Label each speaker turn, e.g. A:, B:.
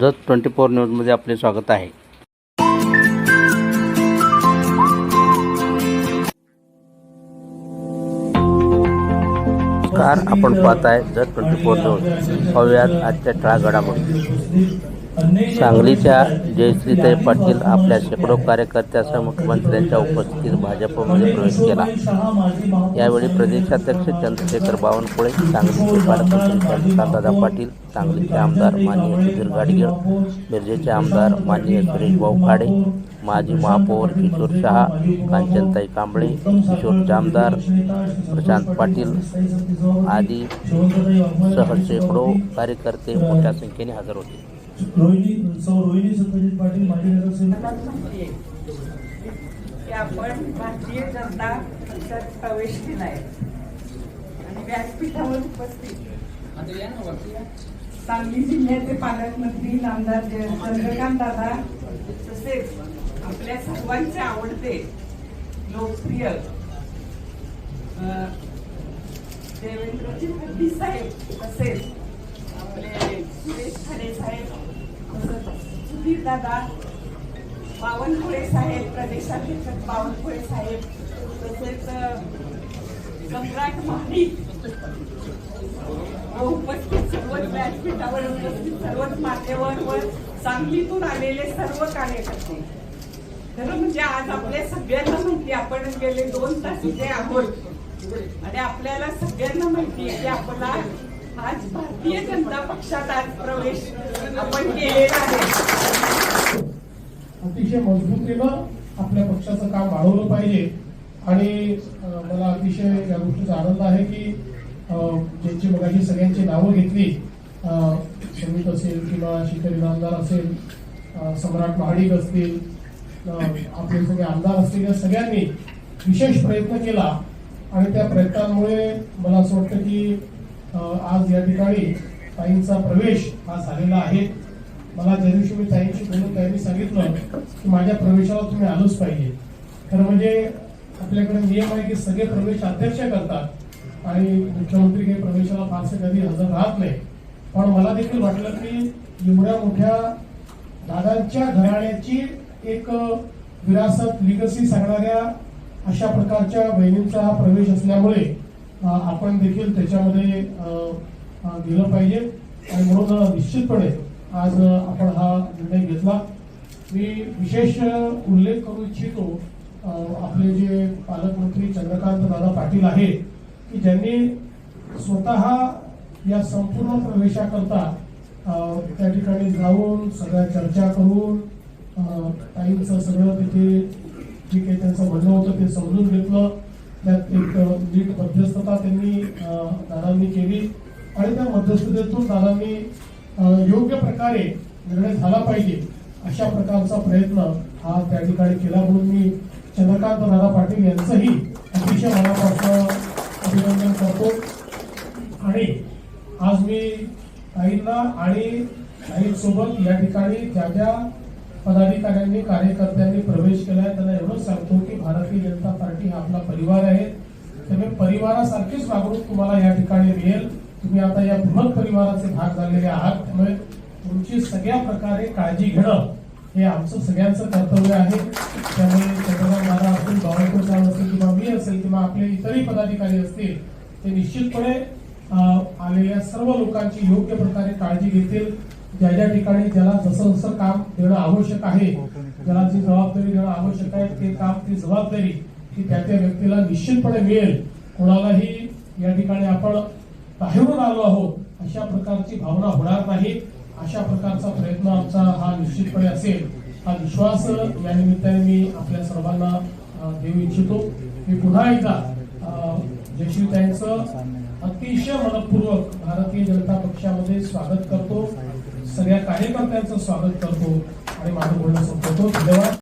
A: Jat twenty four न्यूजमध्ये आपले स्वागत आहे. नमस्कार आपण पाहत आहे जत ट्वेंटी फोर न्यूज. पाहूयात आजच्या ठळा घडामोडी. सांगलीच्या जयश्रीताई पाटील आपल्या शेकडो कार्यकर्त्यासह मुख्यमंत्र्यांच्या उपस्थितीत भाजपमध्ये प्रवेश केला. यावेळी प्रदेशाध्यक्ष चंद्रशेखर बावनकुळे सांगलीचे पालकमंत्री दादा पाटील सांगलीचे आमदार माननीय सुधीर गाडगीळ मिरजेचे आमदार माननीय सुरेश भाऊ खाडे माजी महापौर किशोर शहा कांचनताई कांबळे किशोरचे आमदार प्रशांत पाटील आदी सह शेकडो कार्यकर्ते मोठ्या संख्येने हजर होते.
B: रोहिणी सौ रोहिणी सत्यजित पाटील माजी नगरसेवक.
C: आपण भारतीय जनता पक्षात प्रवेश केलाय. आणि व्यासपीठावर उपस्थित. सांगली जिल्ह्याचे पालकमंत्री नामदार चंद्रकांत दादा तसेच आपल्या सर्वांचे आवडते लोकप्रिय देवेंद्रजी फडणवीस साहेब तसेच आपले सुरेश खाडे साहेब सुधीर दादा बावनकुळे साहेब प्रदेशाध्यक्ष बावनकुळे साहेब तसेच सम्राट महाडिक हो, उपस्थित सर्वच व्यासपीठावर उपस्थित सर्वच मान्यवर व सांगलीतून आलेले सर्व कार्यकर्ते. खरं म्हणजे आज आपल्या सगळ्यांना माहिती आपण गेले दोन तास इथे आहोत. आणि आपल्याला सगळ्यांना माहिती आहे की आपला आज भारतीय जनता पक्षात आज प्रवेश आपण केलेला आहे.
B: अतिशय मजबूतीनं आपल्या पक्षाचं काम वाढवलं पाहिजे. आणि मला अतिशय या गोष्टीचा आनंद आहे की ज्यांची मगाशी सगळ्यांची नावं घेतली अं, समित असेल किंवा शिखर इनामदार असेल सम्राट महाडिक असतील आपले सगळे आमदार असतील या सगळ्यांनी विशेष प्रयत्न केला. आणि त्या प्रयत्नांमुळे मला असं वाटतं की आज या ठिकाणी ताईंचा प्रवेश हा झालेला आहे. मला ज्या दिवशी मी ताईंशी बोलून त्यांनी सांगितलं की माझ्या प्रवेशाला तुम्ही आलोच पाहिजे. खरं म्हणजे आपल्याकडे नियम आहे की सगळे प्रवेश अध्यक्ष करतात आणि मुख्यमंत्री काही प्रवेशाला फारसे कधी हजर राहत नाही. पण मला देखील वाटलं की एवढ्या मोठ्या दादांच्या घराण्याची एक विरासत लिगसी सांगणाऱ्या अशा प्रकारच्या बहिणींचा हा प्रवेश असल्यामुळे आपण देखील त्याच्यामध्ये गेलं पाहिजे. आणि म्हणून निश्चितपणे आज आपण हा निर्णय घेतला. मी विशेष उल्लेख करू इच्छितो आपले जे पालकमंत्री चंद्रकांत दादा पाटील आहे की ज्यांनी स्वतः या संपूर्ण प्रवेशाकरता त्या ठिकाणी जाऊन सगळ्या चर्चा करून टाईमचं सगळं तिथे जे काही त्यांचं म्हणणं होतं ते समजून घेतलं. त्यात एक नीट मध्यस्थता त्यांनी दादांनी केली. आणि त्या मध्यस्थतेतून दादांनी योग्य प्रकारे निर्णय झाला पाहिजे अशा प्रकारचा प्रयत्न हा त्या ठिकाणी केला म्हणून मी चंद्रकांत दादा पाटील यांचंही अतिशय मनापासून अभिनंदन करतो. आणि आज मी ताईंना आणि ताईंसोबत या ठिकाणी ज्या ज्या पदाधिकाऱ्यांनी कार्यकर्त्यांनी प्रवेश केला आहे त्यांना एवढंच सांगतो की भारतीय जनता पार्टी हा आपला परिवार आहे. परिवारासारखीच वागणूक तुम्हाला या ठिकाणी मिळेल. तुम्ही आता या बृहत परिवाराचे भाग झालेले आहात. त्यामुळे तुमची सगळ्या प्रकारे काळजी घेणं हे आमचं सगळ्यांचं कर्तव्य आहे. त्यामुळे चंद्रकांत दादा असतील बावळकर साहेब असतील किंवा मी असेल किंवा आपले इतरही पदाधिकारी असतील ते निश्चितपणे आलेल्या सर्व लोकांची योग्य प्रकारे काळजी घेतील. ज्या ज्या ठिकाणी ज्याला जसं जसं काम देणं आवश्यक आहे ज्याला जी जबाबदारी देणं आवश्यक आहे ते काम ती जबाबदारी ही त्या त्या व्यक्तीला निश्चितपणे मिळेल. कोणालाही या ठिकाणी आपण बाहेरून आलो आहोत अशा प्रकारची भावना होणार नाही. अशा प्रकारचा प्रयत्न आमचा हा निश्चितपणे असेल. हा विश्वास या निमित्ताने मी आपल्या सर्वांना देऊ इच्छितो. मी पुन्हा एकदा अ, जयश्रीताईंचं अतिशय मनपूर्वक भारतीय जनता पक्षामध्ये स्वागत करतो. सगळ्या कार्यकर्त्यांचं स्वागत करतो. आणि माझं बोलणं संपवतो. धन्यवाद.